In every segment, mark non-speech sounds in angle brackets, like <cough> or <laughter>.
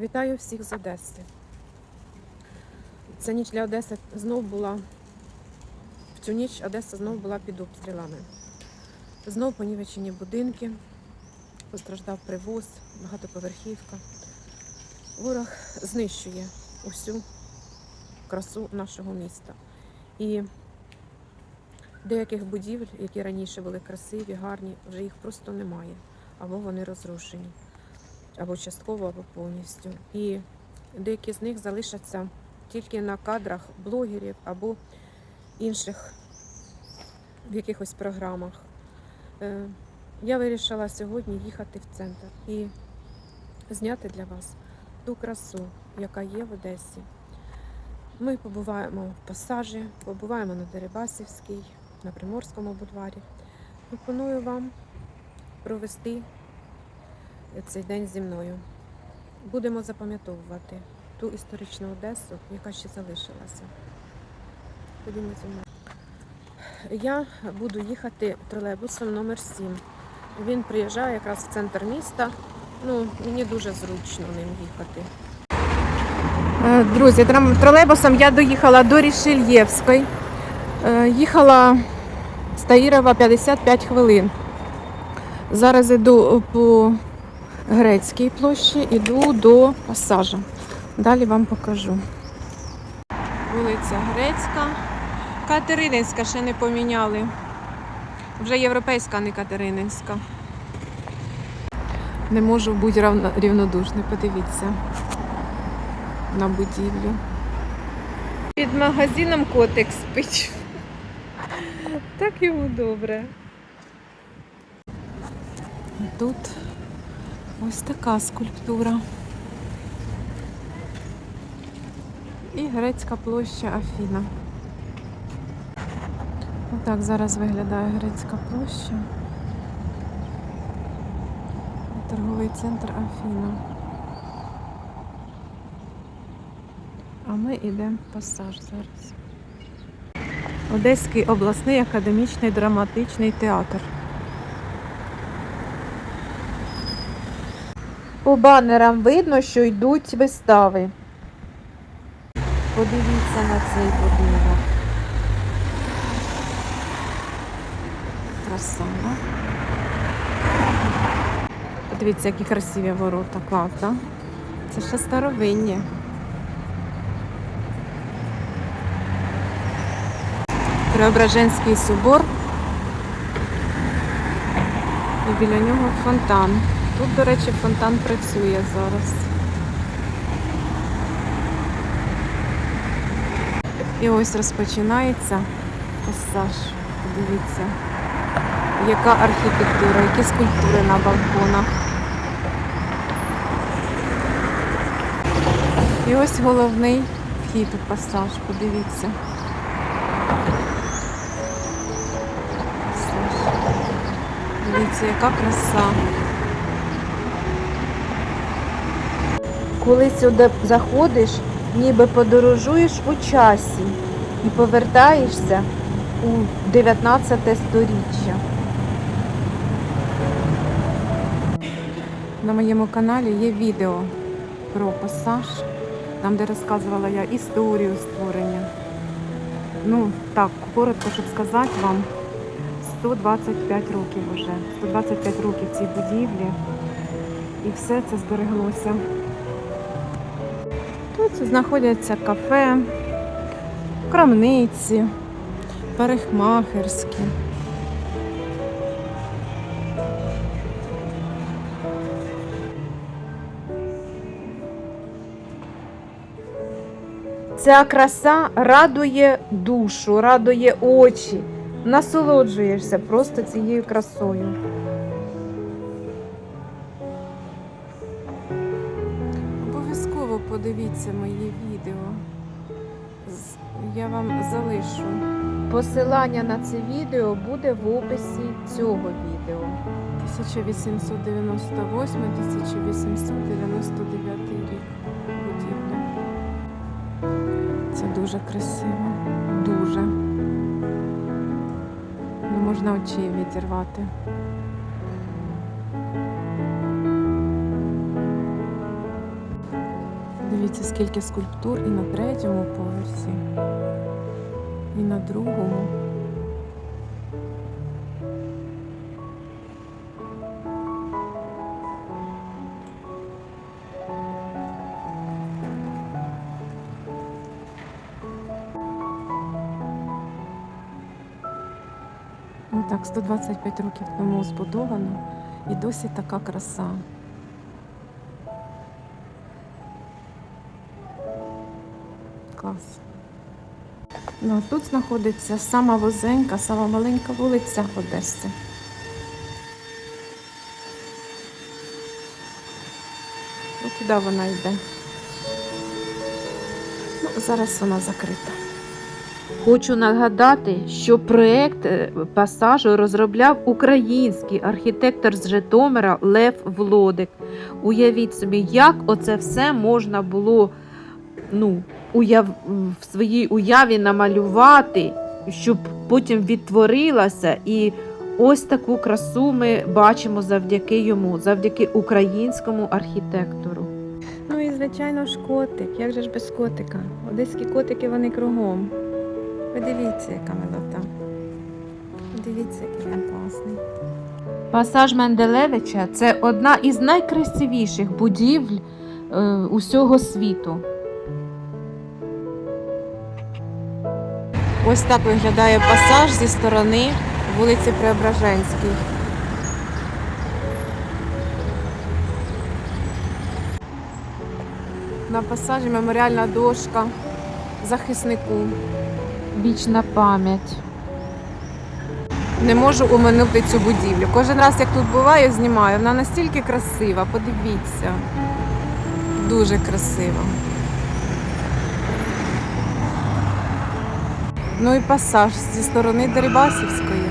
Вітаю всіх з Одеси. Ця ніч для Одеси знов була. В цю ніч Одеса знов була під обстрілами. Знов понівечені будинки, постраждав привоз, багатоповерхівка. Ворог знищує усю красу нашого міста. І деяких будівель, які раніше були красиві, гарні, вже їх просто немає. Або вони розрушені або частково, або повністю. І деякі з них залишаться тільки на кадрах блогерів або інших в якихось програмах. Е, Я вирішила сьогодні їхати в центр і зняти для вас ту красу, яка є в Одесі. Ми побуваємо в пасажі, побуваємо на Дерибасівській, на Приморському бульварі. Пропоную вам провести цей день зі мною. Будемо запам'ятовувати ту історичну Одесу, яка ще залишилася. Ходімо зі мною. Я буду їхати тролейбусом номер 7. Він приїжджає якраз в центр міста. Ну, мені дуже зручно ним їхати. Е, Друзі, тролейбусом я доїхала до Рішельєвської. Е, Їхала з Таїрова 55 хвилин. Зараз іду по Грецькій площі, іду до пасажа. Далі вам покажу. Вулиця Грецька. Катерининська ще не поміняли. Вже європейська, а не Катерининська. Не можу бути рівнодушною. Подивіться на будівлю. Під магазином котик спить. Йому добре. Тут ось така скульптура. І грецька площа Афіна. Отак зараз виглядає грецька площа. Торговий центр Афіна. А ми йдемо в пасаж зараз. Одеський обласний академічний драматичний театр. По банерам видно, що йдуть вистави. Подивіться на цей будинок. Краса, да? Подивіться, які красиві ворота, клас, да? Це ще старовинні. Преображенський собор. І біля нього фонтан. Тут, до речі, фонтан працює зараз. І ось розпочинається пасаж. Подивіться, яка архітектура, які скульптури на балконах. І ось головний вхід у пасаж, подивіться. Дивіться, яка краса. Коли сюди заходиш, ніби подорожуєш у часі і повертаєшся у 19 сторіччя. На моєму каналі є відео про пасаж, там де розказувала я історію створення. Ну, так, коротко, щоб сказати вам, 125 років вже. 125 років цій будівлі. І все це збереглося. Тут знаходяться кафе, крамниці, парикмахерські. Ця краса радує душу, радує очі. Насолоджуєшся просто цією красою. Обов'язково подивіться моє відео. Я вам залишу. Посилання на це відео буде в описі цього відео. 1898-1899 рік будівля. Це дуже красиво. Дуже можна очі відірвати. Дивіться, скільки скульптур і на третьому поверсі, і на другому. Так, 125 років тому збудовано і досі така краса. Клас. Ну, а тут знаходиться сама вузенька, сама маленька вулиця Одеси. Ось туди вона йде. Ну, зараз вона закрита. Хочу нагадати, що проект е, пасажу розробляв український архітектор з Житомира Лев Влодик. Уявіть собі, як оце все можна було ну, уяв... в своїй уяві намалювати, щоб потім відтворилося. І ось таку красу ми бачимо завдяки йому, завдяки українському архітектору. Ну і звичайно ж котик. Як же ж без котика? Одеські котики вони кругом. Подивіться, яка милота. Дивіться, який він класний. Пасаж Менделевича це одна із найкрасивіших будівель е, усього світу. Ось так виглядає пасаж зі сторони вулиці Преображенській. На пасажі меморіальна дошка захиснику. Вічна пам'ять. Не можу оминути цю будівлю. Кожен раз, як тут буваю, знімаю. Вона настільки красива, подивіться. Дуже красива. Ну і пасаж зі сторони Дерибасівської.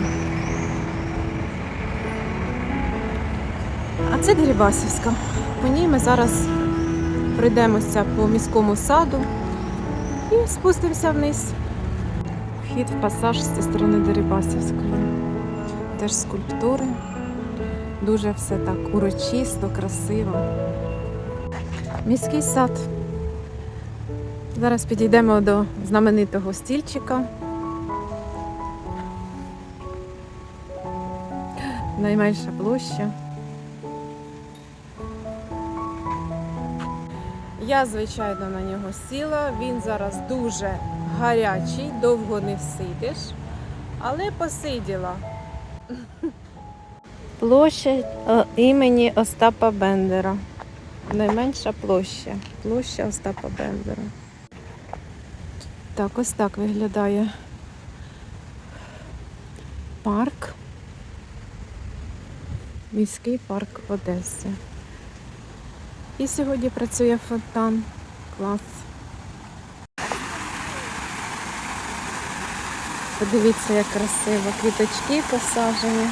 А це Дерибасівська. По ній ми зараз пройдемося по міському саду і спустимося вниз. Вхід в пасаж зі сторони Дерибасівської. Теж скульптури. Дуже все так урочисто, красиво. Міський сад. Зараз підійдемо до знаменитого стільчика. Найменша площа. Я, звичайно, на нього сіла. Він зараз дуже гарячий, довго не всидиш, але посиділа. Площа е, імені Остапа Бендера. Найменша площа. Площа Остапа Бендера. Так, ось так виглядає парк. Міський парк в Одесі. І сьогодні працює фонтан. Клас. Подивіться, як красиво. Квіточки посаджені.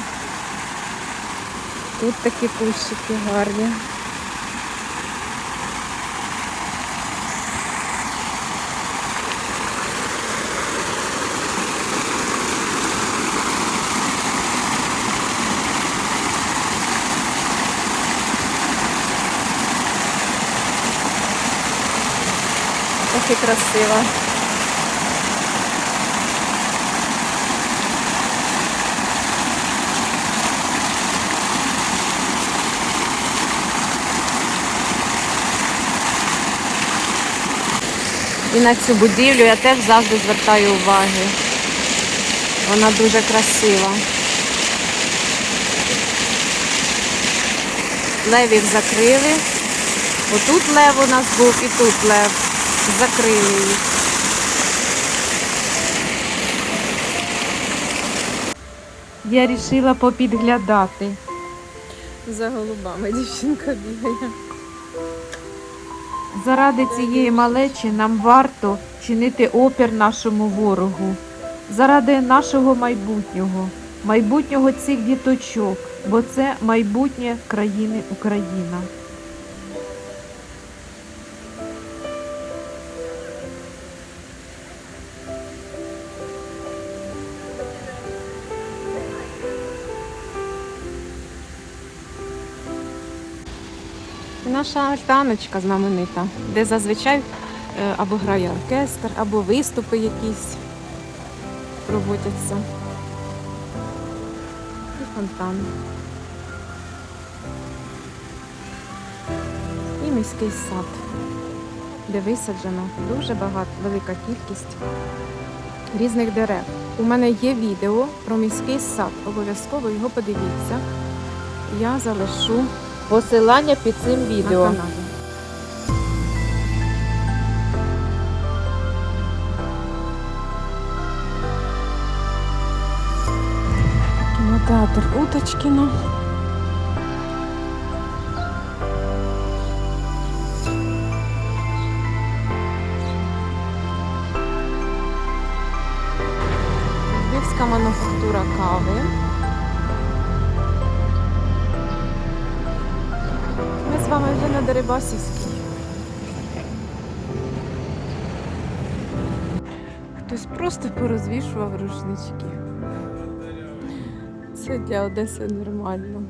Тут такі кущики гарні. Ох і красиво. І на цю будівлю я теж завжди звертаю уваги. Вона дуже красива. Левів закрили. Отут лев у нас був і тут лев. Закрили їх. Я рішила попідглядати. За голубами дівчинка бігає. Заради цієї малечі нам варто чинити опір нашому ворогу, заради нашого майбутнього, майбутнього цих діточок, бо це майбутнє країни Україна. Наша альтаночка знаменита, де зазвичай е, або грає оркестр, або виступи якісь проводяться. І фонтан. І міський сад, де висаджено дуже багато, велика кількість різних дерев. У мене є відео про міський сад. Обов'язково його подивіться. Я залишу Посилання під цим відео. Кінотеатр Уточкіно. Львівська мануфактура кави. Дерибасівській. Хтось просто порозвішував рушнички. Це для Одеси нормально.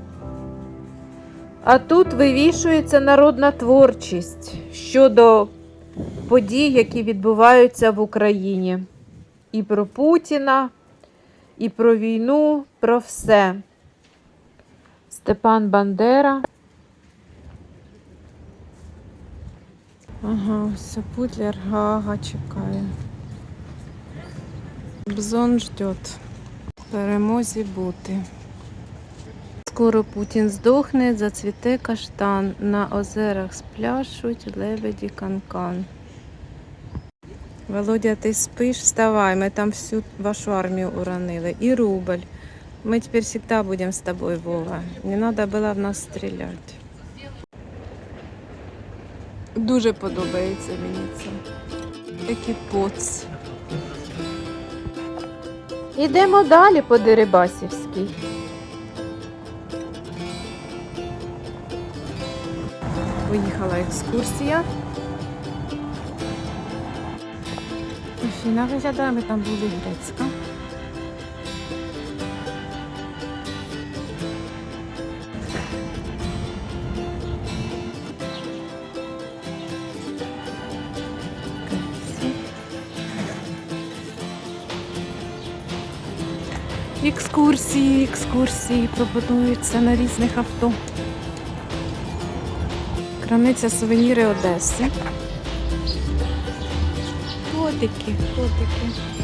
А тут вивішується народна творчість щодо подій, які відбуваються в Україні. І про Путіна, і про війну, про все. Степан Бандера. Ага, все, Путлер Гага чекає. Бзон ждет. Перемозі бути. Скоро Путін здохне, зацвіте каштан. На озерах спляшуть лебеді канкан. Володя, ти спиш? Вставай, ми там всю вашу армію уронили. І рубль. Ми тепер завжди будемо з тобою, Вова. Не треба було в нас стріляти. Дуже подобається мені це. Такий поц. Ідемо далі по Дерибасівській. Поїхала екскурсія. Афіна виглядає, ми там були грецька. Екскурсії, пропонуються на різних авто. Крамниця сувеніри Одеси. Котики, котики.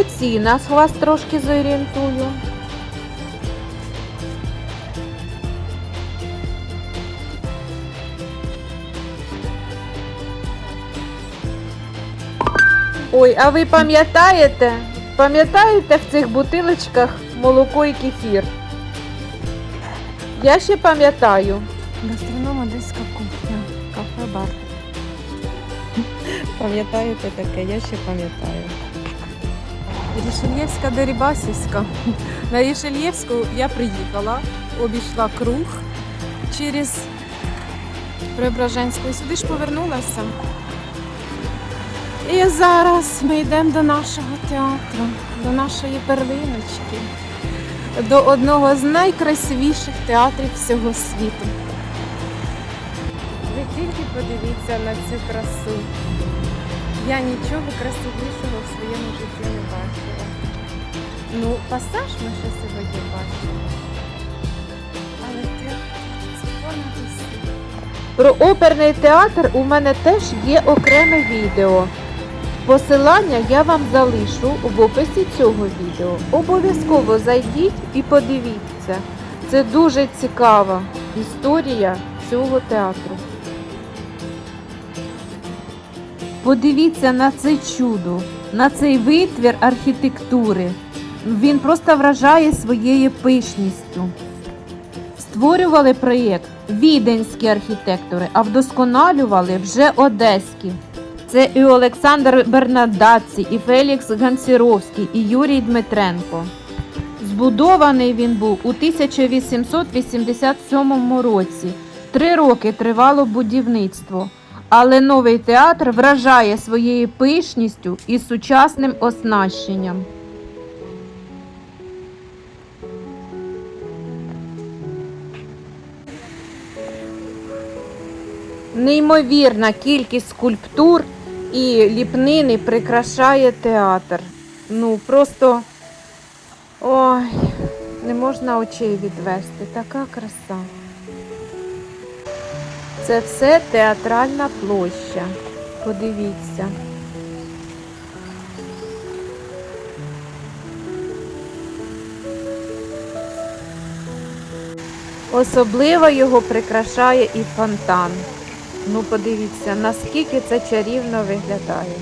По цінах вас трошки зорієнтую. Ой, а ви пам'ятаєте? Пам'ятаєте в цих бутилочках молоко і кефір? Я ще пам'ятаю. Гастроном Одеська кухня. Кафе-бар. <laughs> Пам'ятаєте таке? Я ще пам'ятаю. Рішельєвська Дерибасівська. На Рішельєвську я приїхала, обійшла круг через Преображенську і сюди ж повернулася. І зараз ми йдемо до нашого театру, до нашої перлиночки, до одного з найкрасивіших театрів всього світу. Ви тільки подивіться на цю красу. Я нічого красивішого в своєму житті не бачила. Ну, пасаж ми ще сьогодні бачили. Але театр це понад усе. Про оперний театр у мене теж є окреме відео. Посилання я вам залишу в описі цього відео. Обов'язково зайдіть і подивіться. Це дуже цікава історія цього театру. Подивіться на це чудо, на цей витвір архітектури. Він просто вражає своєю пишністю. Створювали проєкт віденські архітектори, а вдосконалювали вже одеські. Це і Олександр Бернадацці, і Фелікс Гансіровський, і Юрій Дмитренко. Збудований він був у 1887 році. Три роки тривало будівництво, але новий театр вражає своєю пишністю і сучасним оснащенням. Неймовірна кількість скульптур і ліпнини прикрашає театр. Ну, просто ой, не можна очей відвести. Така краса. Це все театральна площа. Подивіться. Особливо його прикрашає і фонтан. Ну, подивіться, наскільки це чарівно виглядає.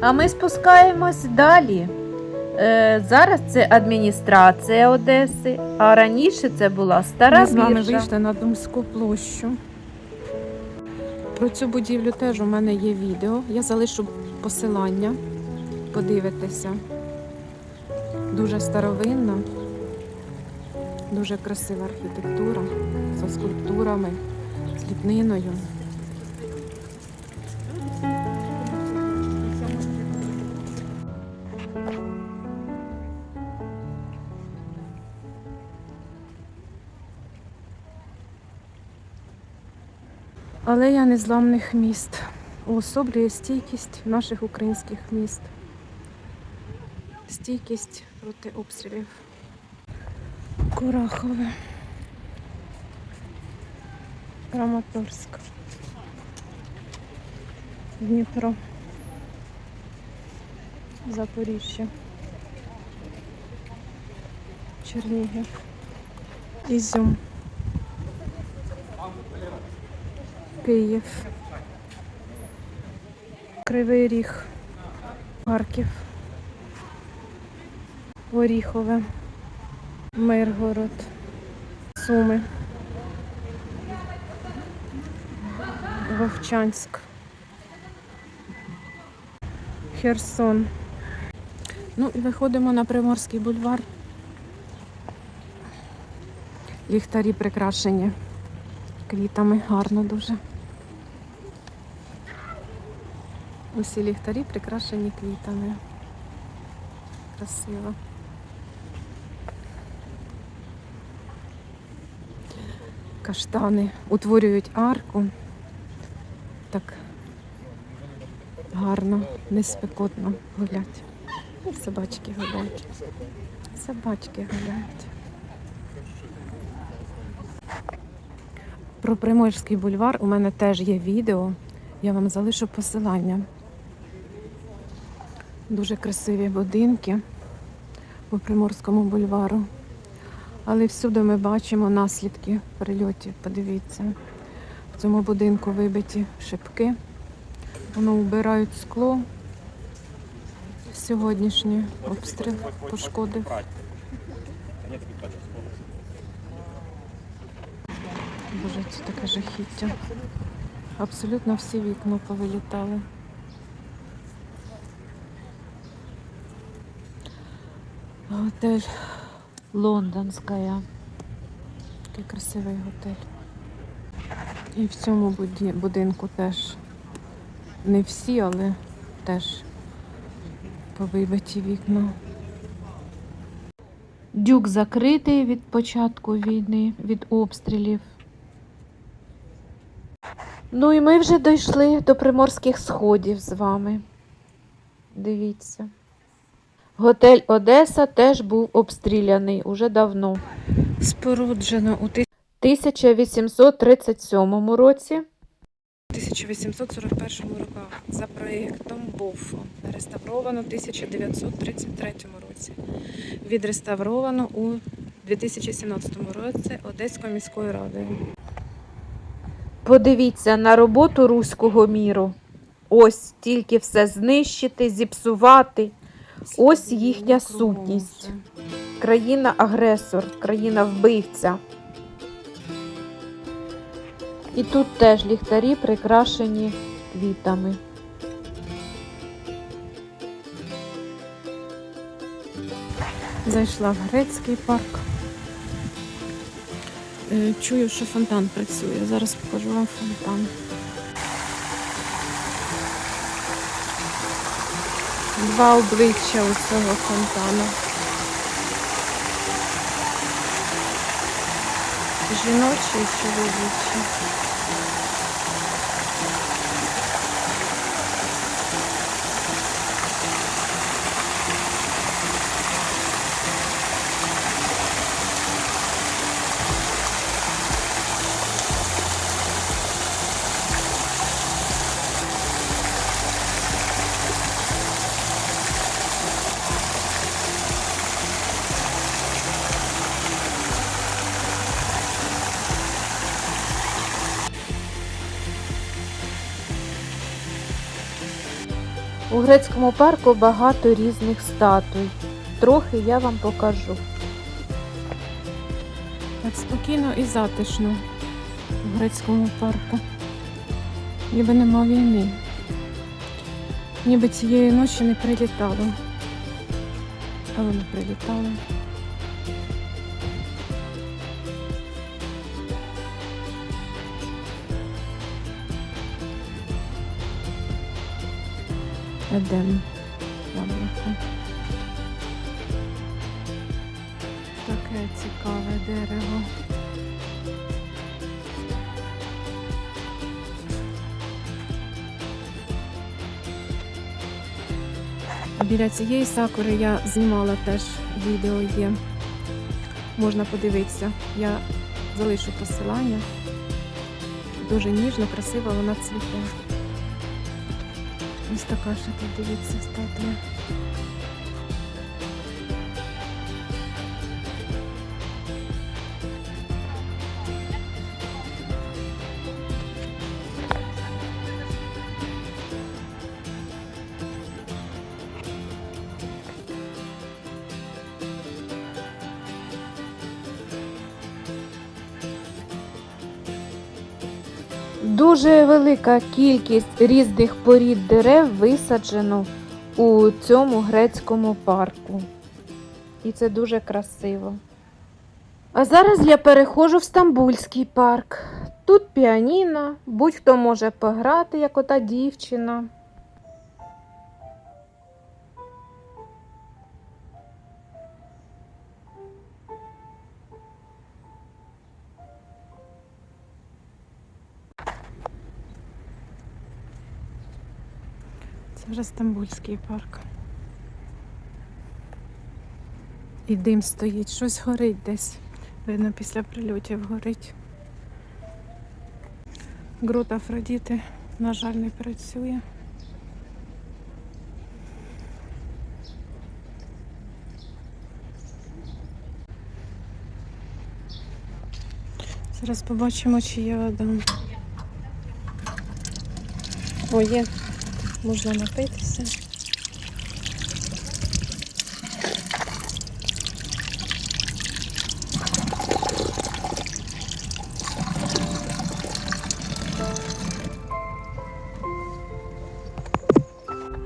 А ми спускаємось далі. Е, зараз це адміністрація Одеси, а раніше це була стара Ми з вами біржа. вийшли на Думську площу. Про цю будівлю теж у мене є відео. Я залишу посилання. Подивитися. Дуже старовинна, дуже красива архітектура зі скульптурами, з ліпниною. Алея незламних міст уособлює стійкість наших українських міст. Стійкість проти обстрілів. Курахове. Краматорськ. Дніпро. Запоріжжя. Чернігів. Ізюм. Київ. Кривий Ріг. Харків. Оріхове. Миргород. Суми. Вовчанськ. Херсон. Ну і виходимо на Приморський бульвар. Ліхтарі прикрашені квітами, гарно дуже. Усі ліхтарі прикрашені квітами. Красиво. Каштани утворюють арку. Так гарно, не спекотно гулять. Собачки гуляють. Собачки гуляють. Про Приморський бульвар у мене теж є відео. Я вам залишу посилання. Дуже красиві будинки по Приморському бульвару. Але всюди ми бачимо наслідки прильотів. Подивіться. В цьому будинку вибиті шибки. Воно вбирають скло. Сьогоднішній обстріл пошкодив. Боже, це таке жахіття. Абсолютно всі вікна повилітали. Готель. Лондонська. Такий красивий готель. І в цьому будинку теж не всі, але теж повибиті вікна. Дюк закритий від початку війни, від обстрілів. Ну і ми вже дійшли до приморських сходів з вами. Дивіться. Готель Одеса теж був обстріляний уже давно. Споруджено у 1837 році 1841 роках за проєктом БОФО. Реставровано в 1933 році. Відреставровано у 2017 році Одеською міською радою. Подивіться на роботу руського міру. Ось тільки все знищити, зіпсувати. Ось їхня сутність. Країна-агресор, країна-вбивця. І тут теж ліхтарі прикрашені квітами. Зайшла в грецький парк. Е, Чую, що фонтан працює. Зараз покажу вам фонтан. Два обличчя у цього фонтану. Жіночі і чоловіче. У грецькому парку багато різних статуй. Трохи я вам покажу. Так спокійно і затишно в грецькому парку. Ніби нема війни. Ніби цієї ночі не прилітало. Але не прилітало. Едем. Яблуко. Таке цікаве дерево. Біля цієї сакури я знімала теж відео є. Можна подивитися. Я залишу посилання. Дуже ніжно, красиво вона цвіте. Ось така ще тут дивіться статуя. Велика кількість різних порід дерев висаджено у цьому грецькому парку. І це дуже красиво. А зараз я перехожу в Стамбульський парк. Тут піаніно, будь-хто може пограти, як ота дівчина. Це вже Стамбульський парк. І дим стоїть, щось горить десь. Видно, після прильотів горить. Грот Афродіти, на жаль, не працює. Зараз побачимо, чи є вода. О, є. Можна напитися.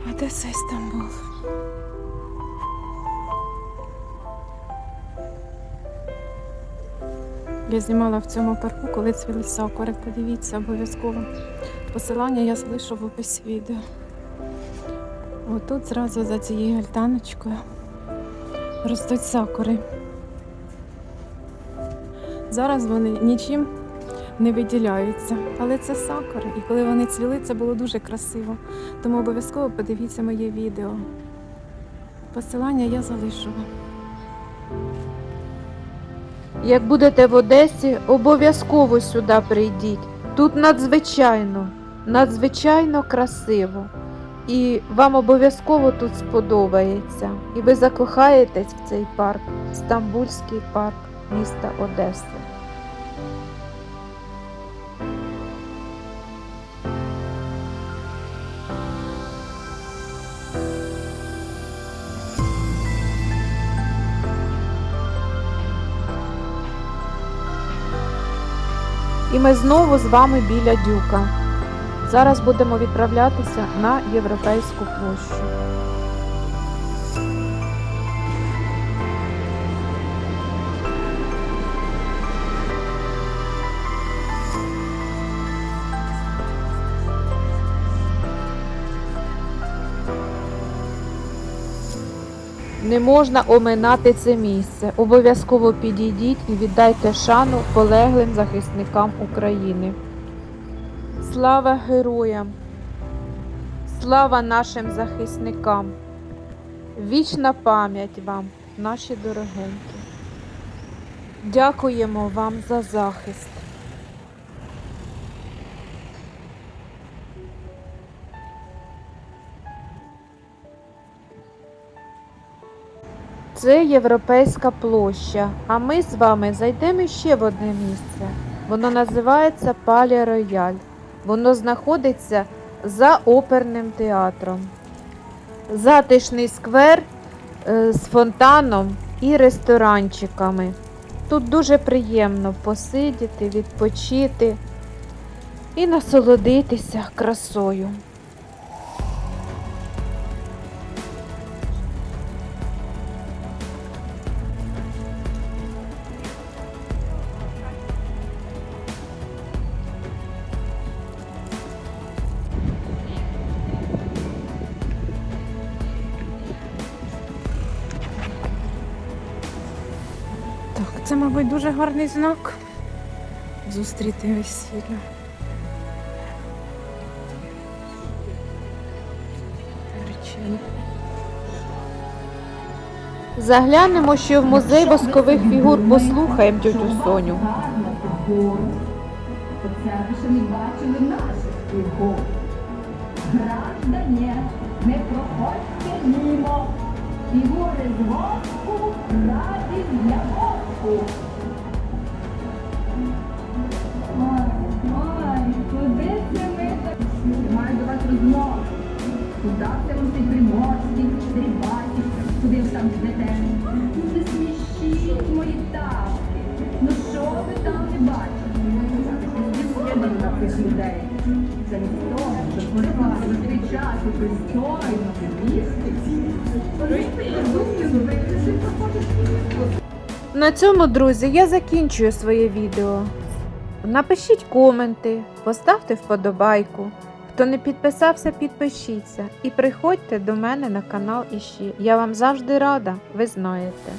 А де цей Стамбул? Я знімала в цьому парку, коли цвіли сакури. Подивіться обов'язково. Посилання я залишу в описі відео. Отут зразу за цією альтаночкою ростуть сакури. Зараз вони нічим не виділяються, але це сакури. І коли вони цвіли, це було дуже красиво. Тому обов'язково подивіться моє відео. Посилання я залишу. вам. Як будете в Одесі, обов'язково сюди прийдіть. Тут надзвичайно, надзвичайно красиво. І вам обов'язково тут сподобається. І ви закохаєтесь в цей парк, Стамбульський парк міста Одеси. І ми знову з вами біля дюка. Зараз будемо відправлятися на європейську площу. Не можна оминати це місце. Обов'язково підійдіть і віддайте шану полеглим захисникам України. Слава героям! Слава нашим захисникам! Вічна пам'ять вам, наші дорогенькі. Дякуємо вам за захист. Це Європейська площа, а ми з вами зайдемо ще в одне місце. Воно називається Пале Рояль. Воно знаходиться за оперним театром. Затишний сквер е, з фонтаном і ресторанчиками. Тут дуже приємно посидіти, відпочити і насолодитися красою. Мабуть, дуже гарний знак. Зустріти весілля. Заглянемо ще в музей воскових фігур, послухаємо тютю Соню. Ви ще не бачили наших фігур. Не проходьте мимо. Фігури з воску, раді для вас Куди це ви цей приморський, стрибатів, куди ви там йдете? Ну не смішіть мої тапки. Ну що ви там не бачите? З'єднано на цих людей. Не того, щоб порвати, кричати, пристойно, їсти. На цьому, друзі, я закінчую своє відео. Напишіть коменти, поставте вподобайку. Хто не підписався, підпишіться і приходьте до мене на канал іще. Я вам завжди рада, ви знаєте.